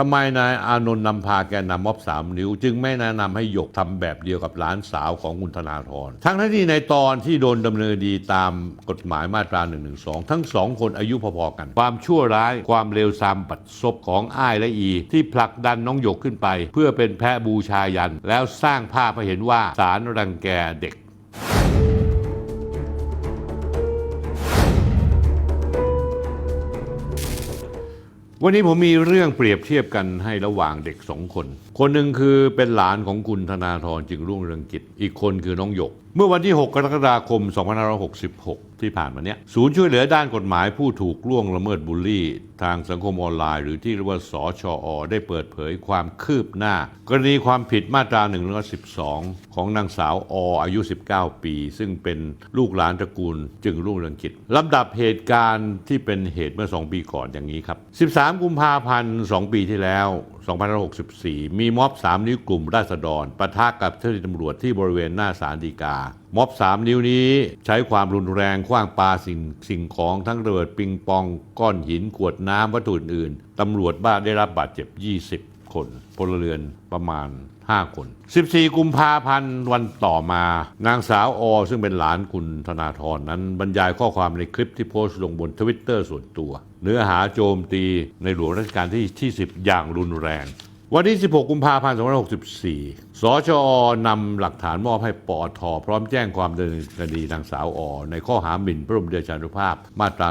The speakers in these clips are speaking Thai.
ทำไมนายอานนท์นำพาแกนนำม็อบสามนิ้ว จึงไม่แนะนำให้หยกทำแบบเดียวกับหลานสาวของคุณธนาธรทั้งที่ในตอนที่โดนดำเนินดีตามกฎหมายมาตรา1นึทั้งสองคนอายุพอๆกัน ความชั่วร้ายความเลวทรามบัดซบของอ้ายและอี ที่ผลักดันน้องหยกขึ้นไป เพื่อเป็นแพะบูชายัน แล้วสร้างภาพให้เห็นว่าสารรังแกเด็ก วันนี้ผมมีเรื่องเปรียบเทียบกันให้ระหว่างเด็กสองคน คนหนึ่งคือเป็นหลานของคุณธนาธรจึงรุ่งเรืองกิจ อีกคนคือน้องหยกเมื่อวันที่ 6 กรกฎาคม 2566 ที่ผ่านมาเนี้ยศูนย์ช่วยเหลือด้านกฎหมายผู้ถูกล่วงละเมิดบูลลี่ ทางสังคมออนไลน์ หรือที่เรียกว่าสชอได้เปิดเผยความคืบหน้า กรณีความผิดมาตรา 112 ของนางสาวออายุ 19 ปี ซึ่งเป็นลูกหลานตระกูลจึงรุ่งเรืองกิจลำดับเหตุการณ์ที่เป็นเหตุเมื่อ 2 ปีก่อนอย่างนี้ครับ 13 กุมภาพันธ์ 2 ปีที่แล้ว 2564 มีม็อบ 3 นิ้วกลุ่มราษฎรปะทะกับเจ้าหน้าที่ตำรวจที่บริเวณหน้าศาลฎีกา ม็อบ 3 นิ้วนี้ใช้ความรุนแรงคว้างปาสิ่งสิ่งของทั้งระเบิดปิงปอง ก้อนหินขวดน้ำวัตถุอื่นๆตำรวจบ้านได้รับบาดเจ็บ 20 คนพลเรือนประมาณ 5 คน 14 กุมภาพันธ์วันต่อมา นางสาวอซึ่งเป็นหลานคุณธนาธรนั้นบรรยายข้อความในคลิปที่โพสต์ลงบนทวิตเตอร์ส่วนตัว เนื้อหาโจมตีในหลวงรัชกาลที่ที่ 10 อย่างรุนแรง วันที่ 16 กุมภาพันธ์ 2564 สชอนำหลักฐานมอบให้ปอทพร้อมแจ้งความดำเนินคดีนางสาวอในข้อหาหมิ่นพระบรมเดชานุภาพมาตรา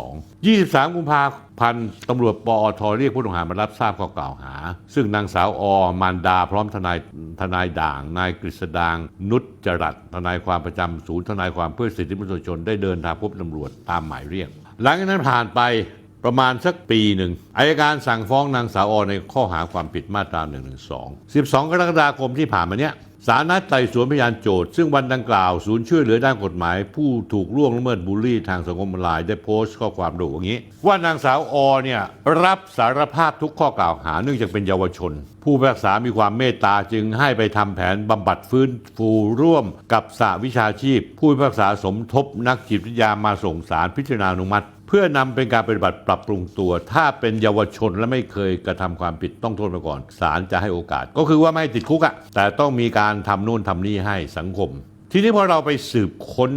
112 23 กุมภาพันธ์ตำรวจปอทเรียกผู้ต้องหามารับทราบข้อกล่าวหา ซึ่งนางสาวอมารดาพร้อมทนายทนายด่าง นายกฤษดาง นุชจรัตทนายความประจำศูนย์ทนายความเพื่อสิทธิมนุษยชนได้เดินทางพบตำรวจตามหมายเรียก หลังจากนั้นผ่านไป ประมาณสักปีหนึ่งอายการสั่งฟ้องนางสาวอในข้อหาความผิดมาตรา 112 12 กรกฎาคมที่ผ่านมาเนี้ยศาลนัดไต่สวนพยานโจทย์ ซึ่งวันดังกล่าว ศูนย์ช่วยเหลือด้านกฎหมาย ผู้ถูกล่วงละเมิดบูลลี่ทางสังคมออนไลน์ได้โพสต์ข้อความระบุอย่างนี้ ว่านางสาวอเนี่ยรับสารภาพทุกข้อกล่าวหาเนื่องจากเป็นเยาวชน ผู้พิพากษามีความเมตตาจึงให้ไปทำแผนบำบัดฟื้นฟูร่วมกับสหวิชาชีพ ผู้พิพากษาสมทบนักจิตวิทยามาส่งสารพิจารณาอนุมัติ เพื่อนำเป็นการปฏิบัติปรับปรุงตัว ถ้าเป็นเยาวชนและไม่เคยกระทำความผิดต้องโทษมาก่อนศาลจะให้โอกาส ก็คือว่าไม่ให้ติดคุกอะแต่ต้องมีการทำนู่นทำนี่ให้สังคม ทีนี้พอเราไปสืบค้น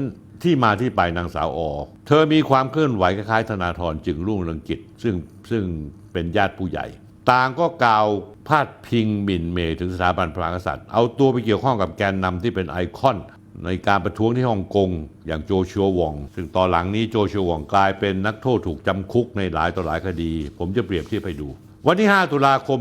ที่มาที่ไปนางสาวอเธอมีความเคลื่อนไหวคล้ายๆธนาธรจึงรุ่งเรืองกิจ ซึ่งซึ่งเป็นญาติผู้ใหญ่ ต่างก็กล่าวพาดพิงหมิ่นเมย์ถึงสถาบันพระมหากษัตริย์ เอาตัวไปเกี่ยวข้องกับแกนนำที่เป็นไอคอน ในการประท้วงที่ฮ่องกงอย่างโจชัววอง ซึ่งตอนหลังนี้โจชัววองกลายเป็นนักโทษถูกจำคุกในหลายต่อหลายคดี ผมจะเปรียบเทียบให้ดู วันที่ 5 ตุลาคม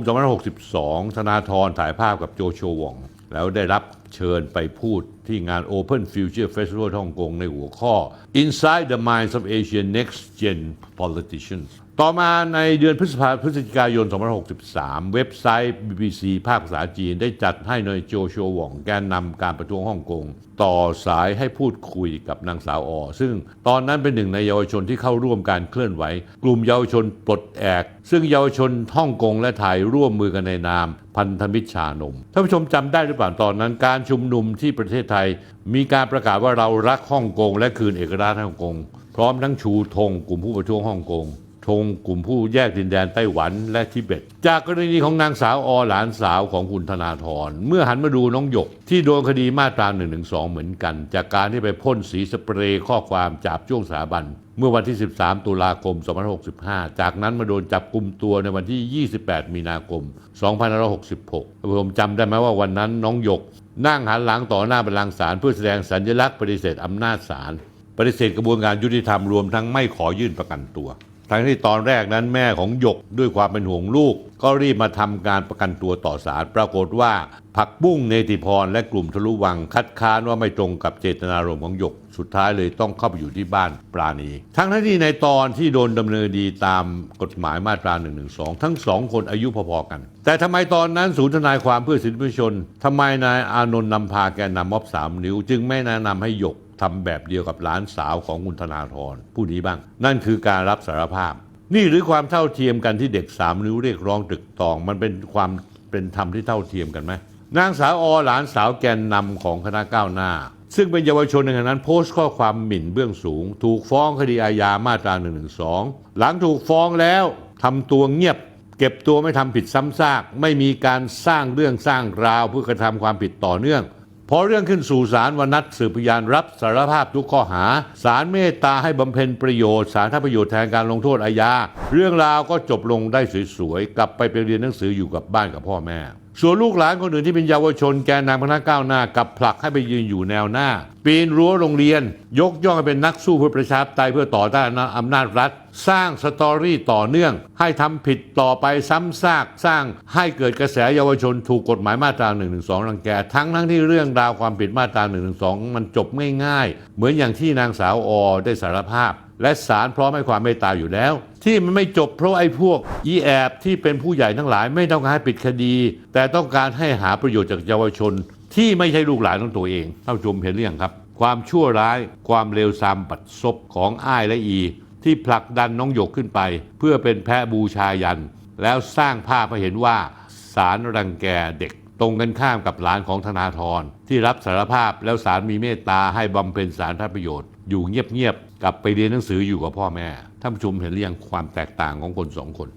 2562 ธนาธรถ่ายภาพกับโจชัววอง แล้วได้รับเชิญไปพูดที่งาน Open Future Festival ฮ่องกงในหัวข้อ Inside the Minds of Asian Next Gen Politicians ต่อมาในเดือนพฤษภาพฤศจิกายน 2563 เว็บไซต์ BBC ภาคภาษาจีนได้จัดให้นายโจชัวหว่องแกนนำการประท้วงฮ่องกง ต่อสายให้พูดคุยกับนางสาวอซึ่งตอนนั้นเป็นหนึ่งในเยาวชนที่เข้าร่วมการเคลื่อนไหว กลุ่มเยาวชนปลดแอก ซึ่งเยาวชนฮ่องกงและไทยร่วมมือกันในนามพันธมิตรชานมท่านผู้ชมจำได้หรือเปล่าตอนนั้น การชุมนุมที่ประเทศไทย มีการประกาศว่าเรารักฮ่องกงและคืนเอกราชฮ่องกง พร้อมทั้งชูธงกลุ่มผู้ประท้วงฮ่องกง ธงกลุ่มผู้แยกดินแดนไต้หวันและทิเบต จากกรณีของนางสาวอหลานสาวของคุณธนาธรเมื่อหันมาดูน้องหยก ที่โดนคดีมาตรา1นึเหมือนกัน จากการที่ไปพ่นสีสเปรย์ข้อความจับจ้วงสถาบัน เมื่อวันที่ 13 ตุลาคม 2565 จากนั้นมาโดนจับกลุ่มตัวในวันที่ 28 มีนาคม 2566 ผมจำได้ไหมว่าวันนั้นน้องหยก นั่งหันหลังต่อหน้าบัลลังก์ศาลเพื่อแสดงสัญลักษณ์ปฏิเสธอำนาจศาลปฏิเสธกระบวนการยุติธรรมรวมทั้งไม่ขอยื่นประกันตัว ทั้งที่ตอนแรกนั้นแม่ของหยกด้วยความเป็นห่วงลูก ก็รีบมาทำการประกันตัวต่อศาลปรากฏว่า ผักบุ้งเนติพรและกลุ่มทะลุวังคัดค้านว่าไม่ตรงกับเจตนารมณ์ของหยก สุดท้ายเลยต้องเข้าไปอยู่ที่บ้านปราณี ทั้งที่ในตอนที่โดนดำเนินดีตามกฎหมายมาตรา1นึทั้งสองคนอายุพอๆกัน แต่ทำไมตอนนั้นศูนย์ทนายความเพื่อสิทธิมนุษยชนทำไมนายอานนท์นำพาแกนนำม็อบสามนิ้ว จึงไม่แนะนำให้หยก ทำแบบเดียวกับหลานสาวของคุณธนาธรผู้นี้บ้าง นั่นคือการรับสารภาพ นี่หรือความเท่าเทียมกันที่เด็กสามนิ้วเรียกร้องตึกตอง มันเป็นความเป็นธรรมที่เท่าเทียมกันไหมนางสาวอหลานสาวแกนนำของคณะก้าวหน้า ซึ่งเป็นเยาวชนในขณะนั้นโพสต์ข้อความหมิ่นเบื้องสูง ถูกฟ้องคดีอาญามาตรา1นึหลังถูกฟ้องแล้วทำตัวเงียบ เก็บตัวไม่ทำผิดซ้ำซาก ไม่มีการสร้างเรื่องสร้างราวเพื่อกระทำความผิดต่อเนื่อง พอเรื่องขึ้นสู่ศาลวันนัดสืบพยานรับสารภาพทุกข้อหาศาลเมตตาให้บำเพ็ญประโยชน์ศาลท่าประโยชน์แทนการลงโทษอาญาเรื่องราวก็จบลงได้สวยๆกลับไปไปเรียนหนังสืออยู่กับบ้านกับพ่อแม่ ส่วนลูกหลานคนอื่นที่เป็นเยาวชนแกนนำคณะก้าวหน้ากับผลักให้ไปยืนอยู่แนวหน้า ปีนรั้วโรงเรียน ยกย่องให้เป็นนักสู้เพื่อประชาธิปไตยเพื่อต่อต้านอำนาจรัฐ สร้างสตอรี่ต่อเนื่อง ให้ทำผิดต่อไปซ้ำซาก สร้างให้เกิดกระแสเยาวชนถูกกฎหมายมาตรา1นึรังแก ทั้งทั้งที่เรื่องราวความผิดมาตรา1นึมันจบง่ายๆ เหมือนอย่างที่นางสาวอได้สารภาพ และศาลพร้อมให้ความเมตตาอยู่แล้ว ที่มันไม่จบเพราะไอ้พวกอีแอบที่เป็นผู้ใหญ่ทั้งหลายไม่ต้องการให้ปิดคดี แต่ต้องการให้หาประโยชน์จากเยาวชน ที่ไม่ใช่ลูกหลานของตัวเองท่านผู้ชมเห็นหรือยังครับ ความชั่วร้ายความเลวทรามปัดซบของอ้ายและอี ที่ผลักดันน้องหยกขึ้นไป เพื่อเป็นแพะบูชายัน แล้วสร้างภาพให้เห็นว่าศาลรังแกเด็กตรงกันข้ามกับหลานของธนาธรที่รับสารภาพแล้วศาลมีเมตตาให้บำเพ็ญสารทประโยชน์ อยู่เงียบๆ กลับไปเรียนหนังสืออยู่กับพ่อแม่ท่านผู้ชมเห็นหรือยังความแตกต่างของคนสองคน